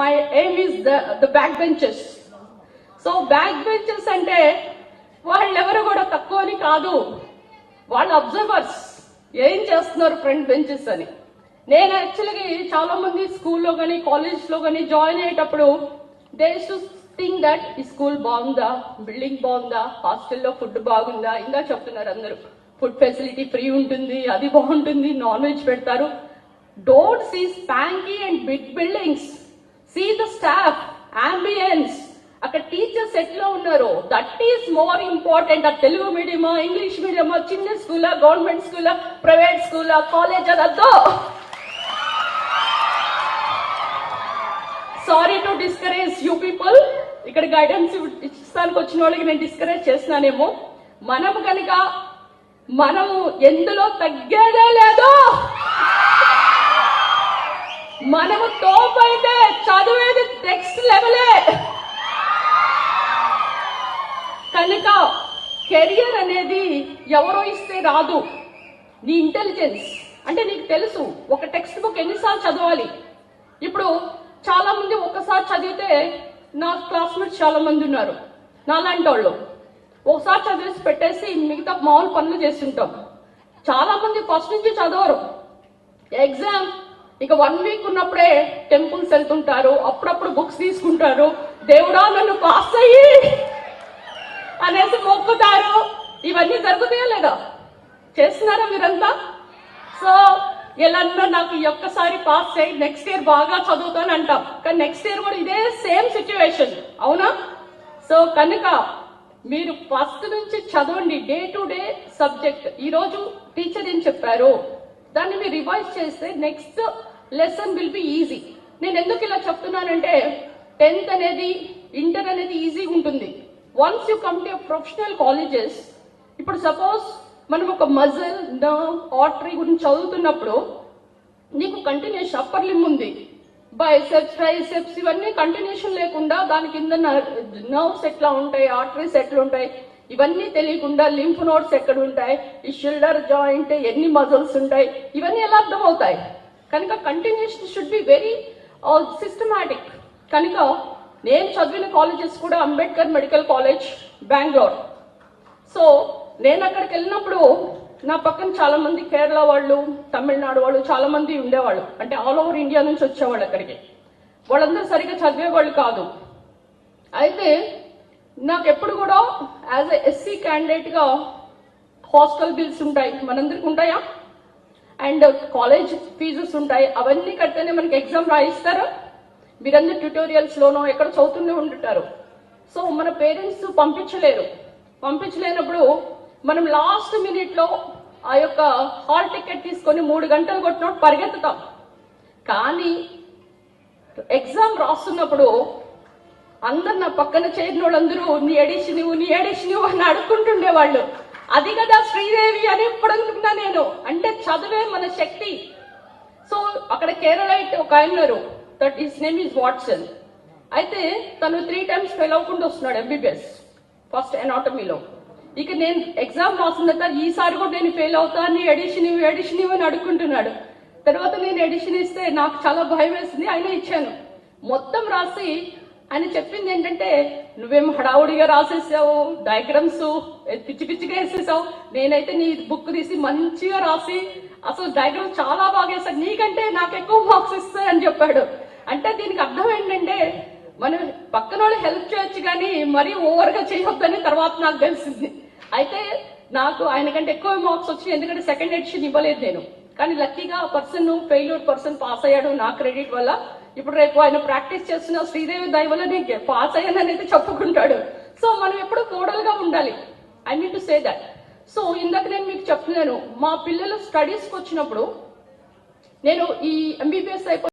My aim is the the back benches so back benches అంటే వాళ్ళెవరు కూడా తక్కువ అని కాదు. వాళ్ళు అబ్జర్వర్స్ ఏం చేస్తున్నారు ఫ్రంట్ బెంచెస్ అని. నేను యాక్చువల్గా చాలా మంది స్కూల్లో కానీ కాలేజ్లో కానీ జాయిన్ అయ్యేటప్పుడు దే టు థింక్ దట్ ఈ స్కూల్ బాగుందా? బిల్డింగ్ బాగుందా? హాస్టల్లో ఫుడ్ బాగుందా? ఇంకా చెప్తున్నారు అందరూ. ఫుడ్ ఫెసిలిటీ ఫ్రీ ఉంటుంది అది బాగుంటుంది నాన్ వెజ్ పెడతారు. Don't see spanky and big buildings see the staff ambience అక్కడ టీచర్స్ ఎట్లా ఉన్నారు. దట్ ఈస్ మోర్ ఇంపార్టెంట్ ఆ తెలుగు మీడియమా ఇంగ్లీష్ మీడియమా చిన్న స్కూలా గవర్నమెంట్ స్కూలా ప్రైవేట్ స్కూలా college అదద్దో sorry to discourage you people ఇక్కడ గైడెన్స్ ఇస్తానికి వచ్చిన వాళ్ళకి నేను డిస్కరేజ్ చేస్తున్నానేమో. మనం కనుక మనము ఎందులో తగ్గేదే లేదు. మనము టోప్ అయితే చదివేది నెక్స్ట్ లెవెలే కనుక కెరియర్ అనేది ఎవరో ఇస్తే రాదు. నీ ఇంటెలిజెన్స్ అంటే నీకు తెలుసు ఒక టెక్స్ట్ బుక్ ఎన్నిసార్లు చదవాలి. ఇప్పుడు చాలా మంది ఒకసారి చదివితే నా క్లాస్మేట్స్ చాలా మంది ఉన్నారు. నాలాంటి వాళ్ళు ఒకసారి చదివేసి పెట్టేసి మిగతా మామూలు పనులు చేస్తుంటాం. చాలా మంది ఫస్ట్ నుంచి చదవరు. ఎగ్జామ్ ఇక వన్ వీక్ ఉన్నప్పుడే టెంపుల్స్ వెళ్తుంటారు. అప్పుడప్పుడు బుక్స్ తీసుకుంటారు. దేవుడా నన్ను పాస్ అయ్యి అనేసి మొక్కుతారు. ఇవన్నీ జరుగుతాయా లేదా? చేస్తున్నారా మీరంతా? సో ఎలాన్నా నాకు ఈ ఒక్కసారి పాస్ అయ్యి నెక్స్ట్ ఇయర్ బాగా చదువుతాను అంటాం కానీ నెక్స్ట్ ఇయర్ కూడా ఇదే సేమ్ సిచ్యువేషన్ అవునా? సో కనుక మీరు ఫస్ట్ నుంచి చదవండి. డే టు డే సబ్జెక్ట్ ఈరోజు టీచర్ ఏం చెప్పారు? దాన్ని మీరు రివైజ్ చేస్తే next lesson will be easy నేను ఎందుకు ఇలా చెప్తున్నానంటే టెన్త్ అనేది ఇంటర్ అనేది ఈజీగా ఉంటుంది. Once you come to professional colleges ఇప్పుడు సపోజ్ మనం ఒక మజిల్ నర్వ్ ఆర్టరీ గురించి చదువుతున్నప్పుడు నీకు కంటిన్యూషన్ అప్పర్ లిమ్ ఉంది. బైసెప్స్ ట్రైసెప్స్ ఇవన్నీ కంటిన్యూషన్ లేకుండా దాని కింద నర్వ్స్ ఎట్లా ఉంటాయి ఆర్టరీస్ ఎట్లా ఉంటాయి. ఇవన్నీ తెలియకుండా లింఫ్ నోట్స్ ఎక్కడ ఉంటాయి? ఈ షోల్డర్ జాయింట్ ఎన్ని మజిల్స్ ఉంటాయి? ఇవన్నీ ఎలా అర్థమవుతాయి? కనుక continuation should be very systematic కనుక నేను చదివిన కాలేజెస్ కూడా Ambedkar medical college Bengaluru. So నేను అక్కడికి వెళ్ళినప్పుడు నా పక్కన చాలా మంది కేరళ వాళ్ళు తమిళనాడు వాళ్ళు చాలా మంది ఉండేవాళ్ళు. అంటే ఆల్ ఓవర్ ఇండియా నుంచి వచ్చేవాళ్ళు అక్కడికి. వాళ్ళందరూ సరిగ్గా చదివేవాళ్ళు కాదు. అయితే నాకు ఎప్పుడు కూడా యాజ్ ఎ ఎస్సీ క్యాండిడేట్గా హాస్టల్ బిల్స్ ఉంటాయి. మనందరికి ఉంటాయా? అండ్ కాలేజ్ ఫీజెస్ ఉంటాయి. అవన్నీ కడితేనే మనకి ఎగ్జామ్ రాయిస్తారు. మీరందరూ ట్యూటోరియల్స్ లోనో ఎక్కడ చదువుతూనే ఉంటుంటారు సో మన పేరెంట్స్ పంపించలేరు. పంపించలేనప్పుడు మనం లాస్ట్ మినిట్లో ఆ యొక్క హాల్ టికెట్ తీసుకొని మూడు గంటలు కొట్టినప్పుడు పరిగెత్తుతాం. కానీ ఎగ్జామ్ రాస్తున్నప్పుడు అందరు నా పక్కన చేరిన వాళ్ళందరూ నీ ఎడిషన్ నువ్వు నీ ఎడిషన్ నువ్వు అని అడుక్కుంటుండేవాళ్ళు. అది కదా శ్రీదేవి అని ఇప్పుడు అనుకున్నా నేను. అంటే చదువే మన శక్తి. సో అక్కడ కేరళైట్ ఒక ఆయన ఉన్నారు. That is name is Watson అయితే తను త్రీ టైమ్స్ ఫెయిల్ అవ్వకుండా వస్తున్నాడు ఎంబీబీఎస్ ఫస్ట్ ఎనాటమీలో ఇక నేను ఎగ్జామ్ రాసిన తర్వాత ఈసారి కూడా నేను ఫెయిల్ అవుతా నీ ఎడిషన్ ఇవి ఎడిషన్ ఇవి అని అడుక్కుంటున్నాడు. తర్వాత నేను ఎడిషన్ ఇస్తే నాకు చాలా భయం వేసింది అయినా ఇచ్చాను. మొత్తం రాసి ఆయన చెప్పింది ఏంటంటే నువ్వేం హడావుడిగా రాసేసావు డయాగ్రామ్స్ పిచ్చి పిచ్చిగా వేసేసావు. నేనైతే నీ బుక్ తీసి మంచిగా రాసి అసలు డయాగ్రామ్ చాలా బాగా వేసాడు నీకంటే నాకు ఎక్కువ మార్క్స్ ఇస్తాయని చెప్పాడు. అంటే దీనికి అర్థం ఏంటంటే మనం పక్కన వాళ్ళు హెల్ప్ చేయొచ్చు కానీ మరీ ఓవర్గా చేయొద్దని తర్వాత నాకు తెలిసింది. అయితే నాకు ఆయన కంటే ఎక్కువ మార్క్స్ వచ్చినాయి ఎందుకంటే సెకండ్ ఎడిషన్ ఇవ్వలేదు నేను. కానీ లక్కీగా పర్సన్ ఫెయిల్యూర్ పర్సన్ పాస్ అయ్యాడు నా క్రెడిట్ వల్ల. ఇప్పుడు రేపు ఆయన ప్రాక్టీస్ చేస్తున్న శ్రీదేవి దైవలని పాస్ అయ్యానని అయితే చెప్పుకుంటాడు. సో మనం ఎప్పుడు కోడలుగా ఉండాలి. I mean to say that so ఇందాక నేను మీకు చెప్తున్నాను మా పిల్లలు స్టడీస్కి వచ్చినప్పుడు నేను ఈ ఎంబీబీఎస్ అయిపోయి